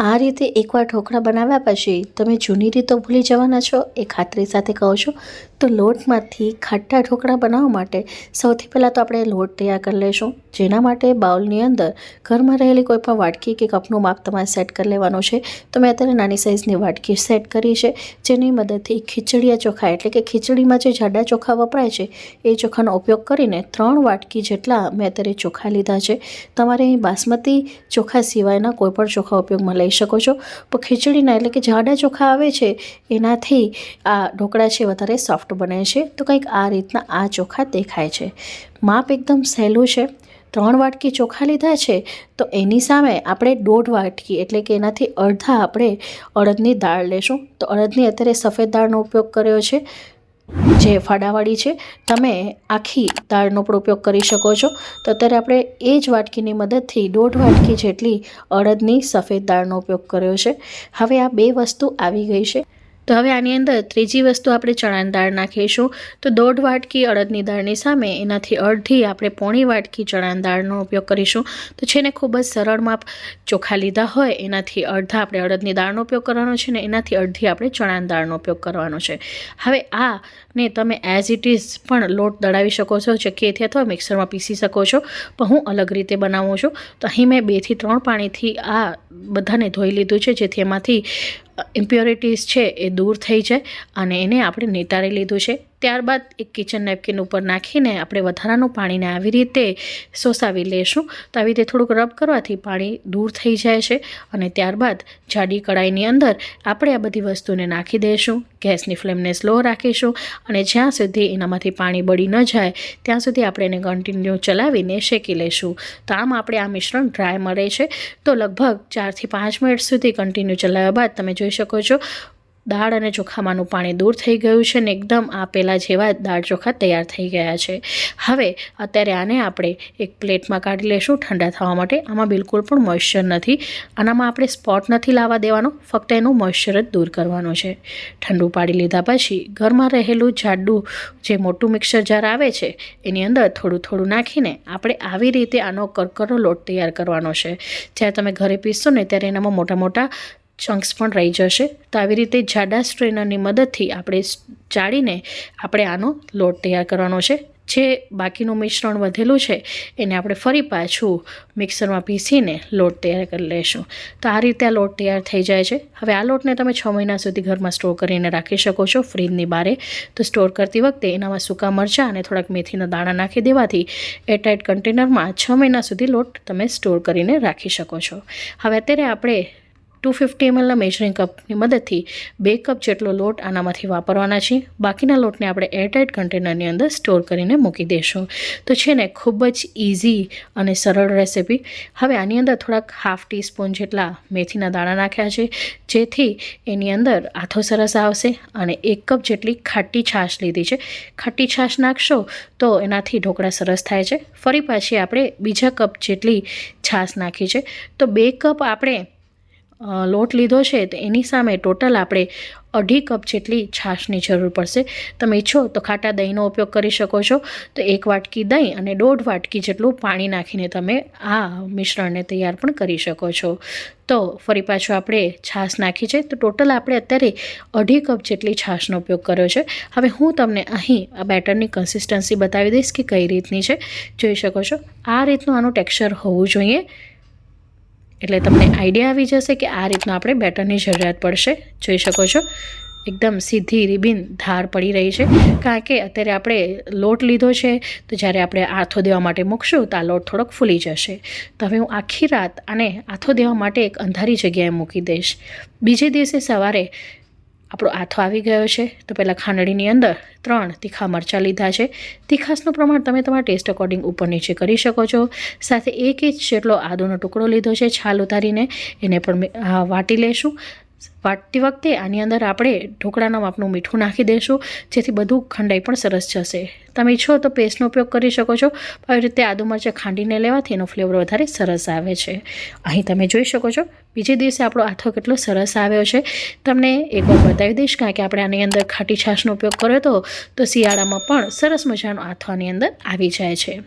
આ રીતે એકવાર ઢોકળા બનાવ્યા પછી તમે જૂની રીતો ભૂલી જવાના છો એ ખાતરી સાથે કહો છો. તો લોટમાંથી ખાટા ઢોકળા બનાવવા માટે સૌથી પહેલાં તો આપણે લોટ તૈયાર કરી લઈશું. જેના માટે બાઉલની અંદર ઘરમાં રહેલી કોઈપણ વાટકી કે કપનું માપ તમારે સેટ કરી લેવાનું છે. તો મેં અત્યારે નાની સાઇઝની વાટકી સેટ કરી છે, જેની મદદથી ખીચડીયા ચોખા એટલે કે ખીચડીમાં જે જાડા ચોખા વપરાય છે, એ ચોખાનો ઉપયોગ કરીને ત્રણ વાટકી જેટલા મેં અત્યારે ચોખા લીધા છે. તમારે અહીં બાસમતી ચોખા સિવાયના કોઈપણ ચોખા ઉપયોગમાં લઈ શકો છો. પણ ખીચડીના એટલે કે જાડા ચોખા આવે છે, એનાથી આ ઢોકળા છે વધારે સોફ્ટ બને છે, તો કંઈક આ રીતના આ ચોખા દેખાય છે. માપ એકદમ સહેલું છે. ત્રણ વાટકી ચોખા લીધા છે, તો એની સામે આપણે દોઢ વાટકી એટલે કે એનાથી અડધા આપણે અડદની દાળ લેશું. તો અડદની અત્યારે સફેદ દાળનો ઉપયોગ કર્યો છે, જે ફાડાવાળી છે. તમે આખી દાળનો પણ ઉપયોગ કરી શકો છો. તો અત્યારે આપણે એ જ વાટકીની મદદથી દોઢ વાટકી જેટલી અડદની સફેદ દાળનો ઉપયોગ કર્યો છે. હવે આ બે વસ્તુ આવી ગઈ છે. તો હવે આની અંદર ત્રીજી વસ્તુ આપણે ચણાની દાળ નાખીશું. તો દોઢ વાટકી અડદની દાળની સામે એનાથી અડધી આપણે પોણી વાટકી ચણાની દાળનો ઉપયોગ કરીશું. તો છે ને ખૂબ જ સરળ માપ ચોખા લીધા હોય એનાથી અડધા આપણે અડદની દાળનો ઉપયોગ કરવાનો છે ને એનાથી અડધી આપણે ચણાની દાળનો ઉપયોગ કરવાનો છે. હવે આ ને તમે એઝ ઇટ ઇઝ પણ લોટ દળાવી શકો છો, ચક્કીએથી અથવા મિક્સરમાં પીસી શકો છો. પણ હું અલગ રીતે બનાવું છું. તો અહીં મેં બેથી ત્રણ પાણીથી આ બધાને ધોઈ લીધું છે, જેથી એમાંથી ઇમ્પ્યોરિટીઝ છે એ દૂર થઈ જાય અને એને આપણે નિતારી લીધું છે. ત્યારબાદ એક કિચન નેપકિન ઉપર નાખીને આપણે વધારાનું પાણીને આવી રીતે સોસાવી લેશું. તો આવી રીતે થોડુંક રબ કરવાથી પાણી દૂર થઈ જાય છે અને ત્યારબાદ જાડી કડાઈની અંદર આપણે આ બધી વસ્તુને નાખી દઈશું ગેસની ફ્લેમને સ્લો રાખીશું અને જ્યાં સુધી એનામાંથી પાણી બળી ન જાય, ત્યાં સુધી આપણે એને કન્ટિન્યુ ચલાવીને શેકી લઈશું તો આમ આપણે આ મિશ્રણ ડ્રાય મળે છે. તો લગભગ ચારથી પાંચ મિનિટ સુધી કન્ટિન્યુ ચલાવ્યા બાદ તમે જોઈ શકો છો દાળ અને ચોખામાંનું પાણી દૂર થઈ ગયું છે ને એકદમ આપેલા જેવા દાળ ચોખા તૈયાર થઈ ગયા છે. હવે અત્યારે આને આપણે એક પ્લેટમાં કાઢી લેશું ઠંડા થવા માટે. આમાં બિલકુલ પણ મોઇશ્ચર નથી. આનામાં આપણે સ્પોટ નથી લાવવા દેવાનો, ફક્ત એનું મોઇશ્ચર જ દૂર કરવાનું છે. ઠંડુ પાડી લીધા પછી ઘરમાં રહેલું જાડું જે મોટું મિક્સર જાર આવે છે, એની અંદર થોડું થોડું નાખીને આપણે આવી રીતે આનો કરકરો લોટ તૈયાર કરવાનો છે. જ્યારે તમે ઘરે પીસશો ને ત્યારે એનામાં મોટા મોટા ચંક્સ પણ રહી જશે. તો આવી રીતે જાડા સ્ટ્રેનરની મદદથી આપણે ચાળીને આપણે આનો લોટ તૈયાર કરવાનો છે. જે બાકીનું મિશ્રણ વધેલું છે, એને આપણે ફરી પાછું મિક્સરમાં પીસીને લોટ તૈયાર કરી લઈશું તો આ રીતે આ લોટ તૈયાર થઈ જાય છે. હવે આ લોટને તમે છ મહિના સુધી ઘરમાં સ્ટોર કરીને રાખી શકો છો ફ્રીજની બારે. તો સ્ટોર કરતી વખતે એનામાં સૂકા મરચાં અને થોડાક મેથીના દાણા નાખી દેવાથી એરટાઇટ કન્ટેનરમાં છ મહિના સુધી લોટ તમે સ્ટોર કરીને રાખી શકો છો. હવે અત્યારે આપણે ટુ ફિફ્ટી એમએલના મેજરિંગ કપની મદદથી બે કપ જેટલો લોટ આનામાંથી વાપરવાના છે. બાકીના લોટને આપણે એરટાઇટ કન્ટેનરની અંદર સ્ટોર કરીને મૂકી દઈશું તો છે ને, ખૂબ જ ઇઝી અને સરળ રેસિપી હવે આની અંદર થોડાક હાફ ટીસ્પૂન જેટલા મેથીના દાણા નાખ્યા છે, જેથી એની અંદર આથો સરસ આવશે અને એક કપ જેટલી ખાટી છાશ લીધી છે. ખાટી છાશ નાખશો તો એનાથી ઢોકળા સરસ થાય છે. ફરી પાછી આપણે બીજા કપ જેટલી છાશ નાખી છે. તો બે કપ આપણે લોટ લીધો છે, તો એની સામે ટોટલ આપણે અઢી કપ જેટલી છાશની જરૂર પડશે. તમે ઈચ્છો તો ખાટા દહીંનો ઉપયોગ કરી શકો છો. તો એક વાટકી દહીં અને દોઢ વાટકી જેટલું પાણી નાખીને તમે આ મિશ્રણને તૈયાર પણ કરી શકો છો. તો ફરી પાછું આપણે છાશ નાખી છે. તો ટોટલ આપણે અત્યારે અઢી કપ જેટલી છાશનો ઉપયોગ કર્યો છે. હવે હું તમને અહીં આ બેટરની કન્સિસ્ટન્સી બતાવી દઈશ કે કઈ રીતની છે. જોઈ શકો છો. આ રીતનું આનું ટેક્સચર હોવું જોઈએ. એટલે તમને આઈડિયા આવી જશે કે આ રીતનું આપણે બેટરની જરૂરિયાત પડશે. જોઈ શકો છો, એકદમ સીધી રિબિન ધાર પડી રહી છે. કારણ કે અત્યારે આપણે લોટ લીધો છે, તો જ્યારે આપણે આથો દેવા માટે મૂકશું, તો આ લોટ થોડોક ફૂલી જશે. તો હવે હું આખી રાત આને આથો દેવા માટે એક અંધારી જગ્યાએ મૂકી દઈશ. બીજે દિવસે સવારે આપણો આથો આવી ગયો છે. તો પહેલાં ખાંડણીની અંદર ત્રણ તીખા મરચાં લીધા છે. તીખાસનું પ્રમાણ તમે તમારા ટેસ્ટ અકોર્ડિંગ ઉપર નીચે કરી શકો છો. સાથે એક ઇંચ જેટલો આદુનો ટુકડો લીધો છે છાલ ઉતારીને. એને પણ વાટી લેશું. વાટતી વખતે આની અંદર આપણે ઢોકળાના માપનું મીઠું નાખી દઈશું જેથી બધું ખંડાઈ પણ સરસ જશે. તમે ઈચ્છો તો પેસ્ટનો ઉપયોગ કરી શકો છો. આવી રીતે આદુ મરચાં ખાંડીને લેવાથી એનો ફ્લેવર વધારે સરસ આવે છે. અહીં તમે જોઈ શકો છો બીજે દિવસે આપણો આથો કેટલો સરસ આવ્યો છે. તમને એકવાર બતાવી દઈશ, કારણ કે આપણે આની અંદર ખાટી છાશનો ઉપયોગ કર્યો હતો, તો શિયાળામાં પણ સરસ મજાનો આથો આની અંદર આવી જાય છે.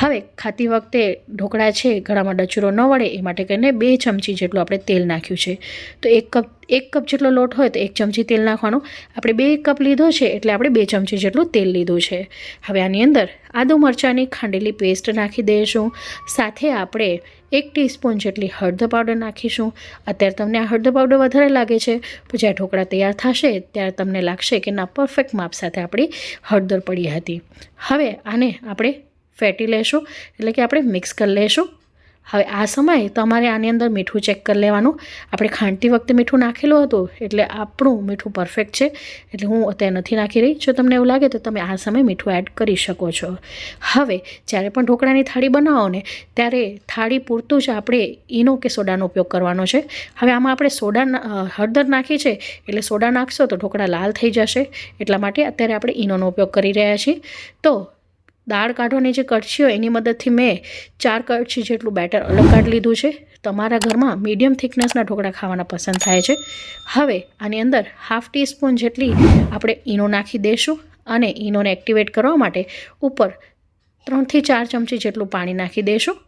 હવે ખાતી વખતે ઢોકળા છે, ગળામાં ડચુરો ન વળે, એ માટે કરીને બે ચમચી જેટલું આપણે તેલ નાખ્યું છે. તો એક કપ એક કપ જેટલો લોટ હોય તો એક ચમચી તેલ નાખવાનું. આપણે બે કપ લીધો છે એટલે આપણે બે ચમચી જેટલું તેલ લીધું છે. હવે આની અંદર આદુ મરચાંની ખાંડેલી પેસ્ટ નાખી દઈશું. સાથે આપણે એક ટીસ્પૂન જેટલી હળદર પાવડર નાખીશું. અત્યારે તમને આ હળદર પાવડર વધારે લાગે છે. પછી આ ઢોકળા તૈયાર થશે ત્યારે તમને લાગશે કે ના પરફેક્ટ માપ સાથે આપણી હળદર પડી હતી. હવે આને આપણે ફેટી લેશું. એટલે કે આપણે મિક્સ કરી લેશું. હવે આ સમયે તમારે આની અંદર મીઠું ચેક કરી લેવાનું. આપણે ખાંડતી વખતે મીઠું નાખેલું હતું, એટલે આપણું મીઠું પરફેક્ટ છે. એટલે હું અત્યારે નથી નાખી રહી. જો તમને એવું લાગે તો તમે આ સમયે મીઠું એડ કરી શકો છો. હવે, જ્યારે પણ ઢોકળાની થાળી બનાવો ને, ત્યારે થાળી પૂરતું જ આપણે ઈનો કે સોડાનો ઉપયોગ કરવાનો છે. હવે આમાં આપણે સોડા હળદર નાખી છે, એટલે સોડા નાખશો તો ઢોકળા લાલ થઈ જશે. એટલા માટે અત્યારે આપણે ઈનોનો ઉપયોગ કરી રહ્યા છીએ. તો દાળ કાઢવાની જે કડછી હોય એની મદદથી મેં ચાર કડછી જેટલું બેટર અલગ કાઢી લીધું છે. તમારા ઘરમાં મીડિયમ થિકનેસના ઢોકળા ખાવાના પસંદ થાય છે. હવે આની અંદર હાફ ટીસ્પૂન જેટલી આપણે ઈનો નાખી દઈશું અને ઈનોને એક્ટિવેટ કરવા માટે ઉપર ત્રણથી ચાર ચમચી જેટલું પાણી નાખી દઈશું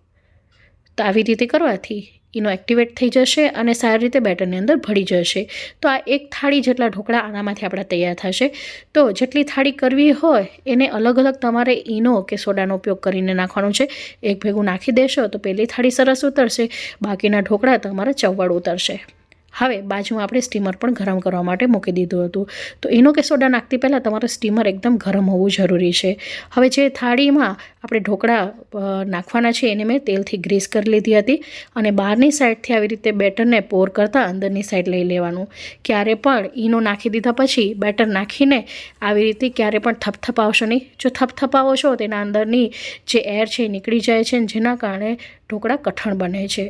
તો આવી રીતે કરવાથી ઈનો એક્ટિવેટ થઈ જશે અને સારી રીતે બેટરની અંદર ભળી જશે. તો આ એક થાળી જેટલા ઢોકળા આનામાંથી આપણા તૈયાર થશે. તો જેટલી થાળી કરવી હોય, એને અલગ અલગ તમારે ઈનો કે સોડાનો ઉપયોગ કરીને નાખવાનું છે. એક ભેગું નાખી દેશો તો પહેલી થાળી સરસ ઉતરશે, બાકીના ઢોકળા તમારા ચવડ ઉતરશે. હવે બાજુમાં આપણે સ્ટીમર પણ ગરમ કરવા માટે મૂકી દીધું હતું. તો એનો કે સોડા નાખતી પહેલાં તમારું સ્ટીમર એકદમ ગરમ હોવું જરૂરી છે. હવે જે થાળીમાં આપણે ઢોકળા નાખવાના છે એને મેં તેલથી ગ્રીસ કરી લીધી હતી અને બહારની સાઈડથી આવી રીતે બેટરને પોર કરતાં અંદરની સાઈડ લઈ લેવાનું. ક્યારે પણ ઈનો નાખી દીધા પછી બેટર નાખીને આવી રીતે ક્યારે પણ થપથપાવશો નહીં. જો થપથપાવો છો તેના અંદરની જે એર છે એ નીકળી જાય છે જેના કારણે ઢોકળા કઠણ બને છે.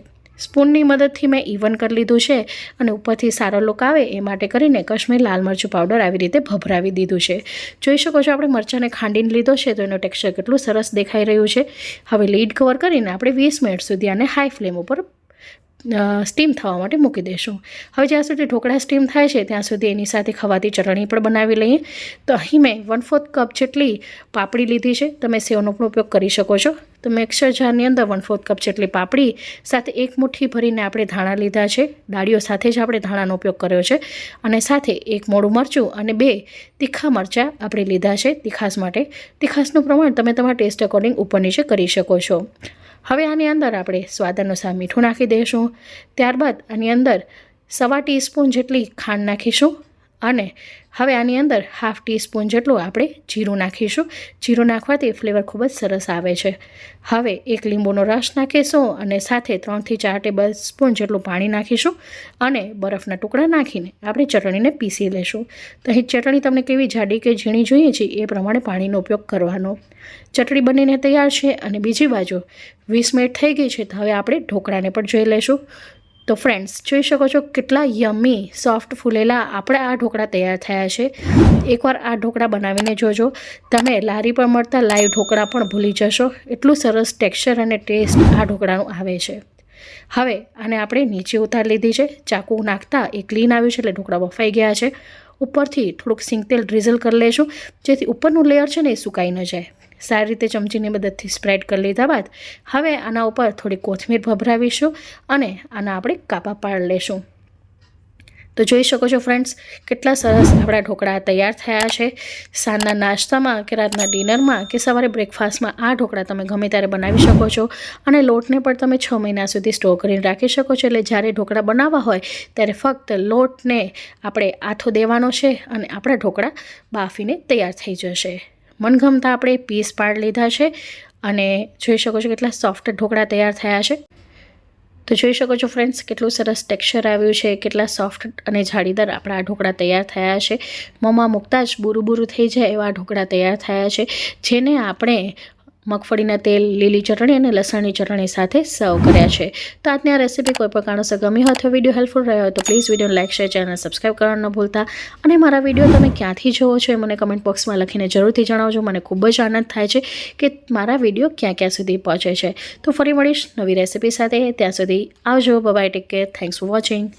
સ્પૂનની મદદથી મેં ઇવન કરી લીધું છે અને ઉપરથી સારો લુક આવે એ માટે કરીને કશ્મીર લાલ મરચું પાવડર આવી રીતે ભભરાવી દીધું છે. જોઈ શકો છો, આપણે મરચાંને ખાંડીને લીધો છે તો એનું ટેક્સચર કેટલું સરસ દેખાઈ રહ્યું છે. હવે લીડ કવર કરીને આપણે વીસ મિનિટ સુધી આને હાઈ ફ્લેમ ઉપર સ્ટીમ થવા માટે મૂકી દઈશું હવે જ્યાં સુધી ઢોકળા સ્ટીમ થાય છે ત્યાં સુધી એની સાથે ખવાતી ચટણી પણ બનાવી લઈએ. તો અહીં મેં વન ફોર્થ કપ જેટલી પાપડી લીધી છે. તમે સેવનો પણ ઉપયોગ કરી શકો છો. તો મિક્સર જારની અંદર વન ફોર્થ કપ જેટલી પાપડી, સાથે એક મુઠ્ઠી ભરીને આપણે ધાણા લીધા છે. ડાળીઓ સાથે જ આપણે ધાણાનો ઉપયોગ કર્યો છે. અને સાથે એક મોડું મરચું અને બે તીખા મરચાં આપણે લીધા છે તીખાસ માટે. તીખાસનું પ્રમાણ તમે તમારા ટેસ્ટ અકોર્ડિંગ ઉપર નીચે કરી શકો છો. હવે આની અંદર આપણે સ્વાદ અનુસાર મીઠું નાખી દઈશું. ત્યારબાદ આની અંદર સવા ટીસ્પૂન જેટલી ખાંડ નાખીશું. અને હવે આની અંદર હાફ ટીસ્પૂન જેટલું આપણે જીરું નાખીશું. જીરું નાખવાથી ફ્લેવર ખૂબ જ સરસ આવે છે. હવે એક લીંબુનો રસ નાખીશું અને સાથે ત્રણથી ચાર ટેબલ સ્પૂન જેટલું પાણી નાખીશું અને બરફના ટુકડા નાખીને આપણે ચટણીને પીસી લેશું. તો અહીં ચટણી તમને કેવી જાડી કે ઝીણી જોઈએ છે એ પ્રમાણે પાણીનો ઉપયોગ કરવાનો. ચટણી બનીને તૈયાર છે અને બીજી બાજુ વીસ મિનિટ થઈ ગઈ છે તો હવે આપણે ઢોકળાને પણ જોઈ લઈશું તો ફ્રેન્ડ્સ જોઈ શકો છો કેટલા યમી સોફ્ટ ફૂલેલા આપણે આ ઢોકળા તૈયાર થયા છે. એકવાર આ ઢોકળા બનાવીને જોજો. તમે લારી પર મળતા લાઈવ ઢોકળા પણ ભૂલી જશો. એટલું સરસ ટેક્સચર અને ટેસ્ટ આ ઢોકળાનું આવે છે. હવે આને આપણે નીચે ઉતારી લીધી છે. ચાકુ નાખતા એ ક્લીન આવ્યું છે એટલે ઢોકળા બફાઈ ગયા છે. ઉપરથી થોડુંક સિંગ તેલ ડ્રીઝલ કરી લેશું. જેથી ઉપરનું લેયર છે ને એ સુકાઈ ન જાય. સારી રીતે ચમચીની મદદથી સ્પ્રેડ કરી લીધા બાદ હવે આના ઉપર થોડી કોથમીર ભભરાવીશું અને આના આપણે કાપા પાડ લેશું. તો જોઈ શકો છો ફ્રેન્ડ્સ કેટલા સરસ આપણા ઢોકળા તૈયાર થયા છે. સાંજના નાસ્તામાં કે રાતના ડિનરમાં કે સવારે બ્રેકફાસ્ટમાં આ ઢોકળા તમે ગમે ત્યારે બનાવી શકો છો અને લોટને પણ તમે છ મહિના સુધી સ્ટોર કરીને રાખી શકો છો. એટલે જ્યારે ઢોકળા બનાવવા હોય ત્યારે ફક્ત લોટને આપણે આથો દેવાનો છે અને આપણા ઢોકળા બાફીને તૈયાર થઈ જશે. મનગમતા આપણે પીસ પાડ લીધા છે અને જોઈ શકો છો કેટલા સોફ્ટ ઢોકળા તૈયાર થયા છે. તો જોઈ શકો છો ફ્રેન્ડ્સ કેટલું સરસ ટેક્સચર આવ્યું છે, કેટલા સોફ્ટ અને જાળીદાર આપણા આ ઢોકળા તૈયાર થયા છે. મોંમાં મૂકતા જ બુરું બુરું થઈ જાય એવા ઢોકળા તૈયાર થયા છે, જેને આપણે મગફળીના તેલ, લીલી ચટણી અને લસણની ચટણી સાથે સર્વ કર્યા છે. તો આજની આ રેસીપી કોઈ પણ કારણોસર ગમી હોય તો વીડિયો હેલ્પફુલ રહ્યો હોય તો please video like share channel subscribe કરવાનું ન ભૂલતા. અને મારા વીડિયો તમે ક્યાંથી જોવો છો એ મને કમેન્ટ બોક્સમાં લખીને જરૂરથી જણાવજો. મને ખૂબ જ આનંદ થાય છે કે મારા વીડિયો ક્યાં ક્યાં સુધી પહોંચે છે. તો ફરી મળીશ નવી રેસીપી સાથે. ત્યાં સુધી આવજો. Bye take care thanks for watching